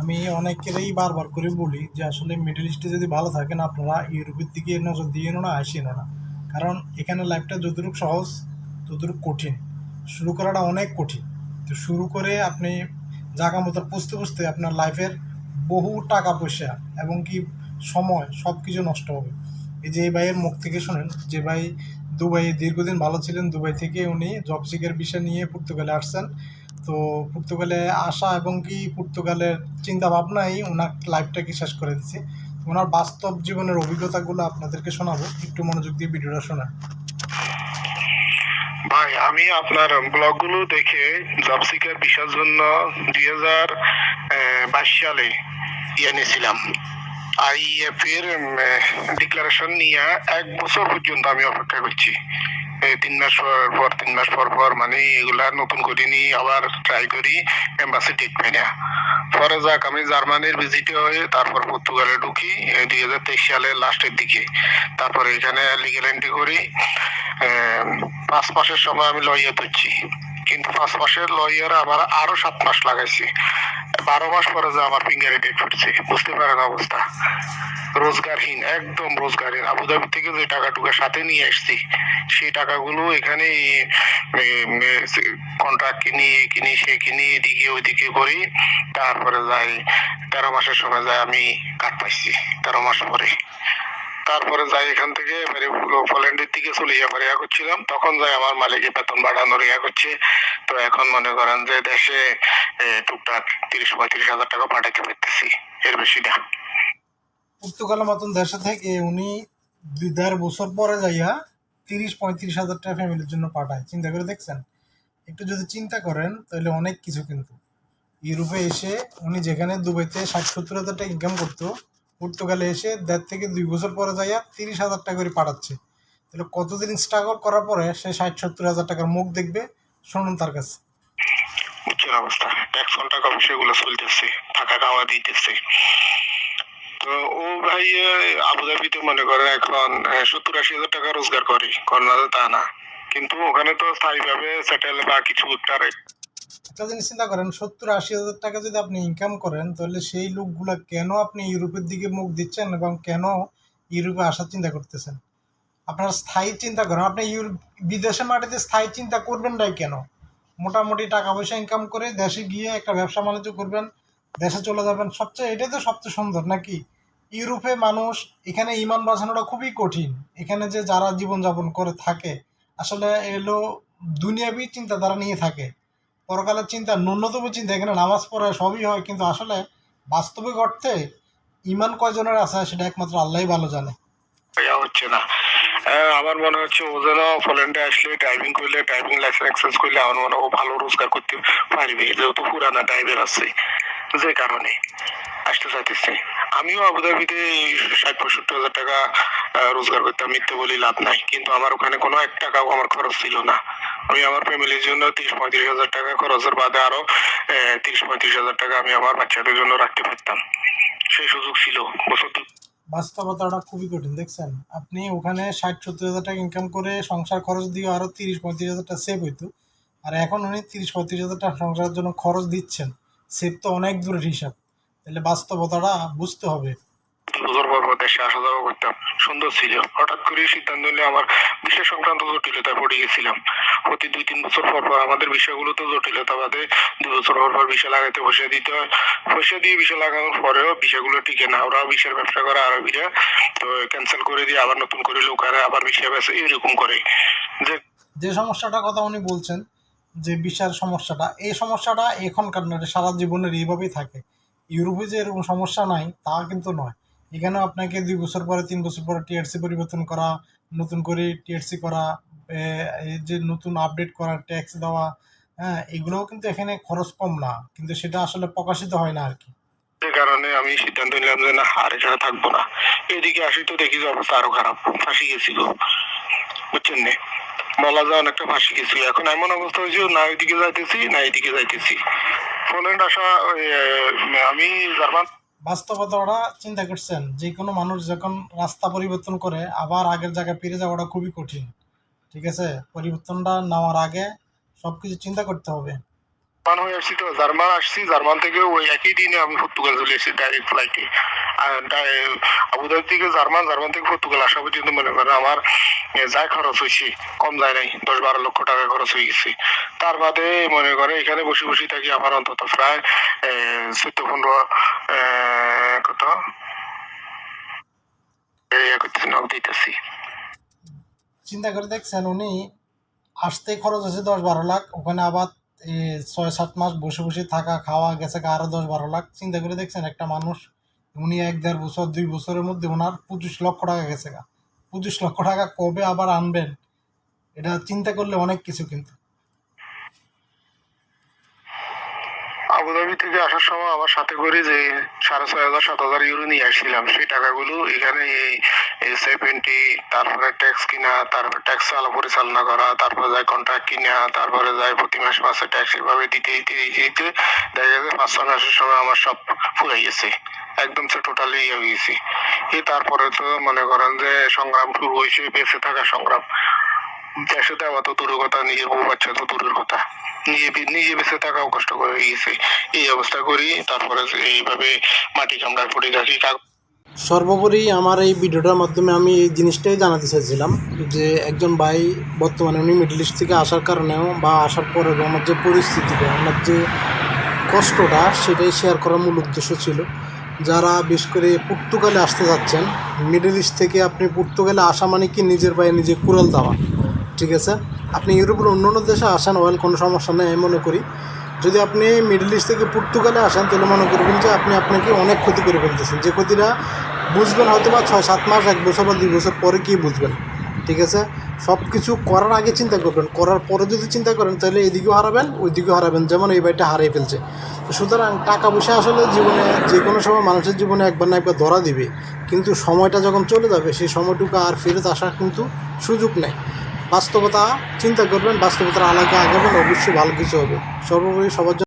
আমি অনেকেরই বারবার করে বলি যে আসলে মিডল ইস্টে যদি ভালো থাকেন, আপনারা ইউরোপের দিকে নজর দিয়ে না আসেন না। কারণ এখানে লাইফটা যতটুকু সহজ, ততটুকু কঠিন। শুরু করাটা অনেক কঠিন। তো শুরু করে আপনি জায়গা মতো পুষতে পুষতে আপনার লাইফের বহু টাকা পয়সা এবং কি সময় সব কিছু নষ্ট হবে। এই যে এই ভাইয়ের মুখ থেকে শোনেন, যে ভাই দুবাই দীর্ঘদিন ভালো ছিলেন, দুবাই থেকে উনি জব সিকের বিষয় নিয়ে পর্তুগালে আসছেন। তো পর্তুগালে আসা এবং কি পর্তুগালের চিন্তা ভাবনাই ওনার লাইফটা লাইফটাকে শেষ করে দিচ্ছে ওনার বাস্তব জীবনের অভিজ্ঞতাগুলো আপনাদেরকে শোনাবো। একটু মনোযোগ দিয়ে ভিডিওটা শোনান। ভাই, আমি আপনার ব্লগগুলো দেখে জব সিকার জন্য দুই হাজার বাইশ সালে ইয়ে নিয়েছিলাম। আইএফ এর ডিক্লারেশন নিয়ে এক বছর পর্যন্ত আমি অপেক্ষা করছি। তিন মাস পর তিন মাস পর পর মানে এগুলা নতুন করে নিয়ে আবার ট্রাই করি এম্বাসি ঠিক পাই না পরে যাক, আমি জার্মানির ভিজিটে হয়ে তারপর পর্তুগালে ঢুকি দুই হাজার তেইশ সালের লাস্টের দিকে। তারপরে এখানে লিগেল এন্ট্রি করি পাঁচ মাসের সময় আমি লইয়া তুলছি কিন্তু পাঁচ মাসের লইয়ার আমার আরও সাত মাস লাগাইছি। বারো মাস পরে যে আমার ফিঙ্গারে ডেট ফুটছে, বুঝতে পারেন অবস্থা। রোজগারহীন, একদম রোজগারহীন আবুধাবি থেকে যে টাকাটুকু সাথে নিয়ে আসছি, সেই টাকাগুলো এখানে কন্ট্রাক্ট কিনি কিনি, সে কিনি, এদিকে ওইদিকে করি। তারপরে যাই, তেরো মাসের সময় যাই আমি কাট পাইছি, তেরো মাস পরে। তারপরে যাই এখান থেকে, এবারে পোল্যান্ডের দিকে চলে যাবার ইয়া করছিলাম। তখন যাই আমার মালিকে বেতন বাড়ানোর ইয়া করছে। তো এখন মনে করেন যে দেশে টুকটাক তিরিশ পঁয়ত্রিশ হাজার টাকা পাঠাতে পারতেছি। এর বেশি না। পর্তুগালের মতন দেশে থেকে উনি দুই দেড় বছর পরে যাইয়া তিরিশ পঁয়ত্রিশ হাজার টাকা ফ্যামিলির জন্য পাঠায়। চিন্তা করে দেখছেন? একটু যদি চিন্তা করেন, তাহলে অনেক কিছু কিন্তু। ইউরোপে এসে উনি যেখানে দুবাইতে ষাট সত্তর হাজার টাকা ইনকাম করতো পর্তুগালে এসে দেড় থেকে দুই বছর পরে যাইয়া তিরিশ হাজার টাকা করে পাঠাচ্ছে। তাহলে কতদিন স্ট্রাগল করার পরে সে ষাট, সত্তর হাজার টাকার মুখ দেখবে শুনুন তার কাছে। বুঝছেন অবস্থা। টাকা সেগুলো চলতেছে, থাকা খাওয়া দিতেছে। তো ও ভাই আবুধাবিতে মনে করে এখন সত্তর আশি হাজার টাকা রোজগার করে। করোনা তা না। কিন্তু ওখানে তো স্থায়ীভাবে সেটেল বা কিছু একটা একটা জিনিস চিন্তা করেন, সত্তর আশি হাজার টাকা যদি আপনি ইনকাম করেন, তাহলে সেই লোকগুলা কেন আপনি ইউরোপের দিকে মুখ দিচ্ছেন এবং কেন ইউরোপে আসার চিন্তা করতেছেন? আপনার স্থায়ী চিন্তা করেন, আপনি ইউরোপ বিদেশে মাটিতে স্থায়ী চিন্তা করবেন নাই কেন? মোটামুটি টাকা পয়সা ইনকাম করে দেশে গিয়ে একটা ব্যবসা বাণিজ্য করবেন, দেশে চলে যাবেন, সবচেয়ে এটাই তো সবচেয়ে সুন্দর নাকি? ইউরোপে মানুষ, এখানে ইমান বাঁচানোটা খুবই কঠিন, এখানে যে যারা জীবনযাপন করে থাকে, আসলে এলো দুনিয়াবি চিন্তাধারা নিয়ে থাকে। পরকালের চিন্তা, ন্যূনতম চিন্তা, এখানে নামাজ পড়া সবই হয়, কিন্তু আসলে বাস্তবিক অর্থে ইমান কয়জনের আছে সেটা একমাত্র আল্লাহ ভালো জানে। হচ্ছে না। আমার মনে হচ্ছে ও যেন ফলেন্ডে আসলে ড্রাইভিং করলে ড্রাইভিং লাইসেন্স এক্সেস করলে আমার মনে হয় ভালো রোজগার করতে পারবে, যেহেতু পুরানা ড্রাইভার আছে, যে কারণে। আসতে চাইতেছে। আমিও আবুধাবিতে ষাট, পঁয়ষট্টি হাজার টাকা রোজগার করতাম। মিথ্যে বলি লাভ নাই। কিন্তু আমার ওখানে কোনো এক টাকাও আমার খরচ ছিল না। আমি আমার ফ্যামিলির জন্য তিরিশ, পঁয়ত্রিশ হাজার টাকা খরচের বাদে আরও তিরিশ, পঁয়ত্রিশ হাজার টাকা আমি আমার বাচ্চাদের জন্য রাখতে পারতাম। সেই সুযোগ ছিল। বছর বাস্তবতাটা খুবই কঠিন, দেখছেন? আপনি ওখানে ষাট, সত্তর হাজার টাকা ইনকাম করে সংসার খরচ দিয়ে আরও তিরিশ, পঁয়ত্রিশ হাজার টাকা সেভ হইতো। আর এখন উনি তিরিশ, পঁয়ত্রিশ হাজার টাকা সংসারের জন্য খরচ দিচ্ছেন। সেভ তো অনেক দূরের হিসাব। তাহলে বাস্তবতাটা বুঝতে হবে। বছর পর দেশে আসা যাওয়া করতাম। সুন্দর ছিল। হঠাৎ করে সিদ্ধান্ত নিলে আমার বিষয় সংক্রান্ত জটিলতায় পড়ে গেছিলাম। প্রতি দুই তিন বছর পর পর আমাদের বিষয়গুলো তো জটিলতা বাদে দুই বছর পর পর বিষয় লাগাতে পয়সা দিতে হয়। পয়সা দিয়ে বিষয় লাগানোর পরেও বিষয়গুলো টিকে না। ওরা বিষয়ের ব্যবসা করে আরও বিরা তো ক্যান্সেল করে দিয়ে আবার নতুন করে লোক আরে আবার বিষয় বেছে এরকম করে। যে যে সমস্যাটার কথা উনি বলছেন যে বিশাল সমস্যাটা এই সমস্যাটা এখনকার নয় সারা জীবনের এইভাবেই থাকে। ইউরোপে যে এরকম সমস্যা নাই, তা কিন্তু নয়। এখানেও আপনাকে দুই বছর পরে, তিন বছর পরে টিআরসি পরিবর্তন করা, নতুন করে টিআরসি করা এই যে নতুন আপডেট করা, ট্যাক্স দেওয়া হ্যাঁ এগুলোও কিন্তু এখানে খরচ কম না। কিন্তু সেটা আসলে প্রকাশিত হয় না আর কি। যে কারণে আমি সিদ্ধান্ত নিলাম যে না, আর এছাড়া থাকব না। এদিকে আসি তো দেখি যে অবস্থা আরও খারাপ। ফাঁসি গেছি গো বুঝছেন নে? বলা যায় অনেকটা ফাঁসি গেছি এখন এমন অবস্থা হয়েছে, না ওইদিকে যাইতেছি, না এদিকে যাইতেছি। পোল্যান্ড আসা আমি জার্মান। বাস্তবতাটা চিন্তা করছেন, যে কোনো মানুষ যখন রাস্তা পরিবর্তন করে, আবার আগের জায়গায় ফিরে যাওয়াটা খুবই কঠিন। ঠিক আছে? পরিবর্তনটা নেওয়ার আগে সব কিছু চিন্তা করতে হবে। জার্মান হয়ে আসছি তো জার্মান আসছি জার্মান থেকে ওই একই দিনে আমি পর্তুগাল চলে এসেছি ডাইরেক্ট ফ্লাইটে আবুধাবি থেকে জার্মান জার্মান থেকে পর্তুগাল আসা পর্যন্ত মনে করেন আমার খরচ হয়েছে কম যায় নাই, দশ বারো লক্ষ টাকা খরচ হয়ে গেছে। তার বাদে মনে করে এখানে বসে বসে থাকি আমার অন্তত প্রায় চোদ্দ পনেরো কত? দিতেছি চিন্তা করে দেখছেন উনি, আসতে খরচ হয়েছে দশ বারো লাখ, ওখানে আবার ছয়, সাত মাস বসে বসে থাকা, খাওয়া, গেছে আরও দশ, বারো লাখ। চিন্তা করে দেখছেন, একটা মানুষ, উনি এক, দেড় বছর, দুই বছরের মধ্যে ওনার পঁচিশ লক্ষ টাকা গেছে গা। পঁচিশ লক্ষ টাকা কবে আবার আনবেন? এটা চিন্তা করলে অনেক কিছু কিন্তু আবুধাবি থেকে আসার সময় আমার সাথে করে যে সাড়ে ছয় হাজার, সাত হাজার ইউরো নিয়ে আসছিলাম। সেই টাকাগুলো এখানে এই সেভেন্টি তারপরে ট্যাক্স কিনা, তারপরে ট্যাক্স চালা পরিচালনা করা, তারপরে যায় কন্ট্রাক্ট কিনা, তারপরে যায় প্রতি মাসে মাসে ট্যাক্স এভাবে দিতে দিতে দিতে দিতে দেখা গেছে পাঁচ, ছয় মাসের সময় আমার সব ফুরাই গেছে। একদম সে টোটালি ইয়ে হয়ে গেছি। এই তারপরে তো মনে করেন যে সংগ্রাম শুরু হয়েছে বেঁচে থাকা সংগ্রাম। দেশে দেওয়া তো দূরের কথা, নিজের বউ বাচ্চা তো দূরের কথা। নিজে নিজে বেঁচে থাকাও কষ্ট করে গিয়েছে এই অবস্থা করি, তারপরে এইভাবে মাটি কামড়ায় পড়ে থাকি সর্বোপরি আমার এই ভিডিওটার মাধ্যমে আমি এই জিনিসটাই জানাতে চাইছিলাম যে একজন ভাই বর্তমানে উনি মিডল ইস্ট থেকে আসার কারণেও বা আসার পরে আমার যে পরিস্থিতিটা, আমার যে কষ্টটা, সেটাই শেয়ার করার মূল উদ্দেশ্য ছিল। যারা বিশেষ করে পর্তুগালে আসতে যাচ্ছেন মিডল ইস্ট থেকে আপনি পর্তুগালে আসা মানে কি নিজের পায়ে নিজে কুড়াল দেওয়া, ঠিক আছে? আপনি ইউরোপের অন্য অন্য দেশে আসেন, ওয়েল, কোনো সমস্যা নেই, আমি মনে করি। যদি আপনি মিডল ইস্ট থেকে পর্তুগালে আসেন, তাহলে মনে করবেন যে আপনি আপনাকে অনেক ক্ষতি করে ফেলতেছেন। যে ক্ষতিটা বুঝবেন হয়তো বা ছয়, সাত মাস, এক বছর বা দুই বছর পরে কি বুঝবেন, ঠিক আছে? সব কিছু করার আগে চিন্তা করবেন, করার পরে যদি চিন্তা করেন, তাহলে এদিকেও হারাবেন, ওইদিকেও হারাবেন, যেমন এই বাড়িটা হারিয়ে ফেলছে। সুতরাং টাকা পয়সা আসলে জীবনে যে কোনো সময় মানুষের জীবনে একবার না একবার ধরা দিবে। কিন্তু সময়টা যখন চলে যাবে, সেই সময়টুকু আর ফেরত আসার কিন্তু সুযোগ নেই। বাস্তবতা চিন্তা করবেন বাস্তবতার আলাদা আগাবেন অবশ্যই ভালো কিছু হবে। সর্বোপরি সবার জন্য